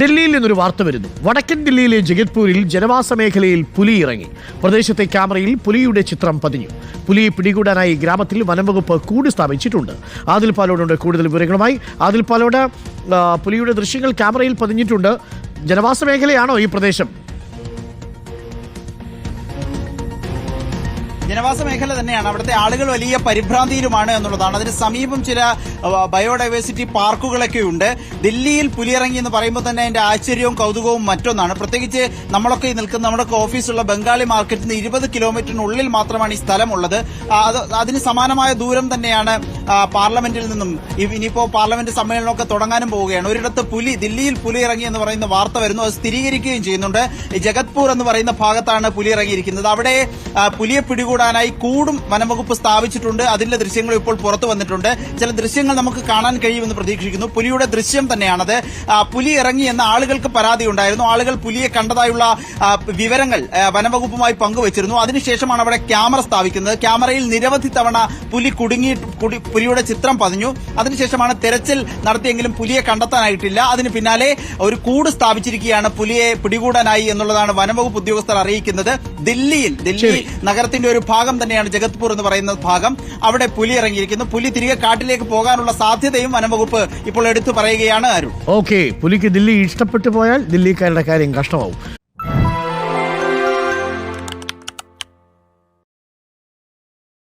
ഡൽഹിയിൽ നിന്നൊരു വാർത്ത വരുന്നു. വടക്കൻ ഡൽഹിയിലെ ജഗത്പൂരിൽ ജനവാസ മേഖലയിൽ പുലി ഇറങ്ങി. പ്രദേശത്തെ ക്യാമറയിൽ പുലിയുടെ ചിത്രം പതിഞ്ഞു. പുലിയെ പിടികൂടാനായി ഗ്രാമത്തിൽ വനംവകുപ്പ് കൂട് സ്ഥാപിച്ചിട്ടുണ്ട്. ആദിൽ പാലോടുണ്ട് കൂടുതൽ വിവരങ്ങളുമായി. ആദിൽ പാലോട് പുലിയുടെ ദൃശ്യങ്ങൾ ക്യാമറയിൽ പതിഞ്ഞിട്ടുണ്ട്. ജനവാസ മേഖലയാണോ ഈ പ്രദേശം? ജനവാസ മേഖല തന്നെയാണ്. അവിടുത്തെ ആളുകൾ വലിയ പരിഭ്രാന്തിയിലുമാണ് എന്നുള്ളതാണ്. അതിന് സമീപം ചില ബയോഡൈവേഴ്സിറ്റി പാർക്കുകളൊക്കെ ഉണ്ട്. ദില്ലിയിൽ പുലിയിറങ്ങി എന്ന് പറയുമ്പോൾ തന്നെ അതിന്റെ ആശ്ചര്യവും കൗതുകവും മറ്റൊന്നാണ്. പ്രത്യേകിച്ച് നമ്മളൊക്കെ നിൽക്കുന്ന നമ്മുടെ ഓഫീസുള്ള ബംഗാളി മാർക്കറ്റിൽ നിന്ന് ഇരുപത് കിലോമീറ്ററിനുള്ളിൽ മാത്രമാണ് ഈ സ്ഥലമുള്ളത്. അതിന് സമാനമായ ദൂരം തന്നെയാണ് പാർലമെന്റിൽ നിന്നും ഇനിയിപ്പോ പാർലമെന്റ് സമ്മേളനമൊക്കെ തുടങ്ങാനും പോവുകയാണ്. ഒരിടത്ത് പുലി ദില്ലിയിൽ പുലി ഇറങ്ങി എന്ന് പറയുന്ന വാർത്ത വരുന്നു. അത് സ്ഥിരീകരിക്കുകയും ചെയ്യുന്നുണ്ട്. ജഗത്പൂർ എന്ന് പറയുന്ന ഭാഗത്താണ് പുലി ഇറങ്ങിയിരിക്കുന്നത് അവിടെ പുലിയെ പുലിയെ പിടികൂടാനായി കൂടും വനംവകുപ്പ് സ്ഥാപിച്ചിട്ടുണ്ട്. അതിന്റെ ദൃശ്യങ്ങൾ ഇപ്പോൾ പുറത്തു വന്നിട്ടുണ്ട്. ചില ദൃശ്യങ്ങൾ നമുക്ക് കാണാൻ കഴിയുമെന്ന് പ്രതീക്ഷിക്കുന്നു. പുലിയുടെ ദൃശ്യം തന്നെയാണത്. പുലി ഇറങ്ങി എന്ന ആളുകൾക്ക് പരാതി ഉണ്ടായിരുന്നു. ആളുകൾ പുലിയെ കണ്ടതായുള്ള വിവരങ്ങൾ വനംവകുപ്പുമായി പങ്കുവച്ചിരുന്നു. അതിനുശേഷമാണ് അവിടെ ക്യാമറ സ്ഥാപിക്കുന്നത്. ക്യാമറയിൽ നിരവധി തവണ പുലി കുടുങ്ങി പുലിയുടെ ചിത്രം പതിഞ്ഞു. അതിനുശേഷമാണ് തെരച്ചിൽ നടത്തിയെങ്കിലും പുലിയെ കണ്ടെത്താനായിട്ടില്ല. അതിന് പിന്നാലെ ഒരു കൂട് സ്ഥാപിച്ചിരിക്കുകയാണ്. പുലിയെ പിടികൂടാനായി എന്നുള്ളതാണ് വനംവകുപ്പ് ഉദ്യോഗസ്ഥർ അറിയിക്കുന്നത്. ദില്ലിയിൽ ദില്ലി നഗരത്തിന്റെ ഒരു ഭാഗം തന്നെയാണ് ജഗത്പൂർ എന്ന് പറയുന്ന ഭാഗം. അവിടെ പുലി ഇറങ്ങിയിരിക്കുന്നു. പുലി തിരികെ കാട്ടിലേക്ക് പോകാനുള്ള സാധ്യതയും വനംവകുപ്പ് ഇപ്പോൾ എടുത്തു പറയുകയാണ് അരുൺ. ഓക്കെ പുലിക്ക് ദില്ലി ഇഷ്ടപ്പെട്ടു പോയാൽ ദില്ലിക്കാരുടെ കാര്യം കഷ്ടമാവും.